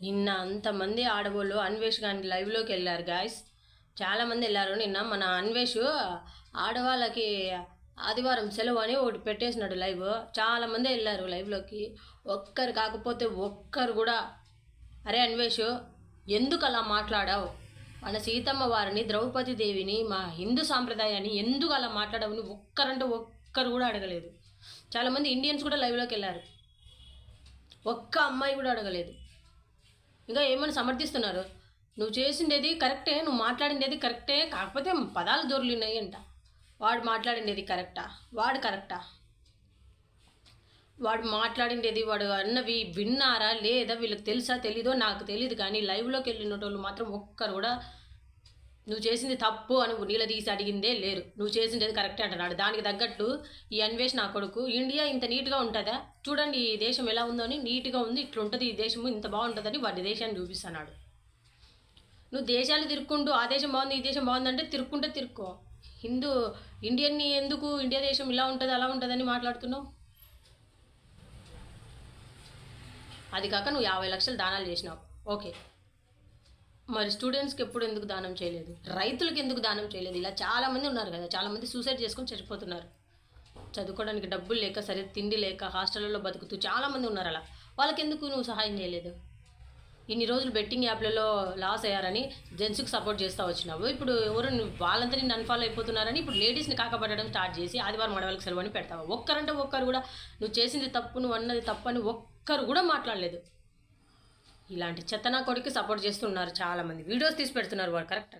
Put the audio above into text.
నిన్న అంతమంది ఆడవాళ్ళు అన్వేష్ గాని లైవ్లోకి వెళ్ళారు గాయస్ చాలామంది వెళ్ళారు. నిన్న మన అన్వేష్ ఆడవాళ్ళకి ఆదివారం సెలవు అని ఒకటి పెట్టేసినాడు లైవ్ చాలామంది వెళ్ళారు లైవ్లోకి ఒక్కరు కాకపోతే ఒక్కరు కూడా అరే అన్వేష్ ఎందుకు అలా మాట్లాడావు? మన సీతమ్మ వారిని ద్రౌపది దేవిని మా హిందూ సాంప్రదాయాన్ని ఎందుకు అలా మాట్లాడవని ఒక్కరంటే ఒక్కరు కూడా అడగలేదు. చాలామంది ఇండియన్స్ కూడా లైవ్లోకి వెళ్ళారు. ఒక్క అమ్మాయి కూడా అడగలేదు. ఇంకా ఏమని సమర్థిస్తున్నారు? నువ్వు చేసిండేది కరెక్టే నువ్వు మాట్లాడిండేది కరెక్టే కాకపోతే పదాలు దొరికినాయి అంట వాడు మాట్లాడిండేది కరెక్టా? వాడు కరెక్టా? వాడు మాట్లాడిండేది వాడు అన్నవి విన్నారా లేదా? వీళ్ళకి తెలుసా తెలీదో నాకు తెలియదు కానీ లైవ్లోకి వెళ్ళిన వాళ్ళు మాత్రం ఒక్కరు కూడా నువ్వు చేసింది తప్పు అని నీళ్ళ తీసి అడిగిందే లేరు. నువ్వు చేసింది కరెక్టే అంటున్నాడు. దానికి తగ్గట్టు ఈ అన్వేష్ నా కొడుకు ఇండియా ఇంత నీట్గా ఉంటుందా? చూడండి ఈ దేశం ఎలా ఉందో అని నీట్గా ఉంది ఇట్లుంటుంది ఈ దేశము ఇంత బాగుంటుందని వాడి దేశాన్ని చూపిస్తున్నాడు. నువ్వు దేశాలు తిరుక్కుంటూ ఆ దేశం బాగుంది ఈ దేశం బాగుందంటే తిరుక్కుంటే తిరుక్కో. హిందూ ఇండియన్ని ఎందుకు ఇండియా దేశం ఇలా ఉంటుంది అలా ఉంటుందని మాట్లాడుతున్నావు? అది కాక నువ్వు యాభై లక్షలు దానాలు చేసినావు. ఓకే. మరి స్టూడెంట్స్కి ఎప్పుడు ఎందుకు దానం చేయలేదు? రైతులకు ఎందుకు దానం చేయలేదు? ఇలా చాలామంది ఉన్నారు కదా చాలామంది సూసైడ్ చేసుకొని చనిపోతున్నారు చదువుకోవడానికి డబ్బులు లేక సరే తిండి లేక హాస్టల్లో బతుకుతూ చాలామంది ఉన్నారు అలా. వాళ్ళకి ఎందుకు నువ్వు సహాయం చేయలేదు? ఇన్ని రోజులు బెట్టింగ్ యాప్లలో లాస్ అయ్యారని జెంట్స్కి సపోర్ట్ చేస్తూ వచ్చినావు. ఇప్పుడు ఎవరు నువ్వు వాళ్ళంతా నిన్ను అన్ఫాలో అయిపోతున్నారని ఇప్పుడు లేడీస్ని కాకపడడం స్టార్ట్ చేసి ఆదివారం మడవలకు సెలవు అని పెడతావు? ఒక్కరంటే ఒక్కరు కూడా నువ్వు చేసింది తప్పు నువ్వు అన్నది తప్పు అని ఒక్కరు కూడా మాట్లాడలేదు. ఇలాంటి చెత్తనా కొడుకు సపోర్ట్ చేస్తున్నారు చాలామంది. వీడియోస్ తీసి పెడుతున్నారు వాడు కరెక్ట్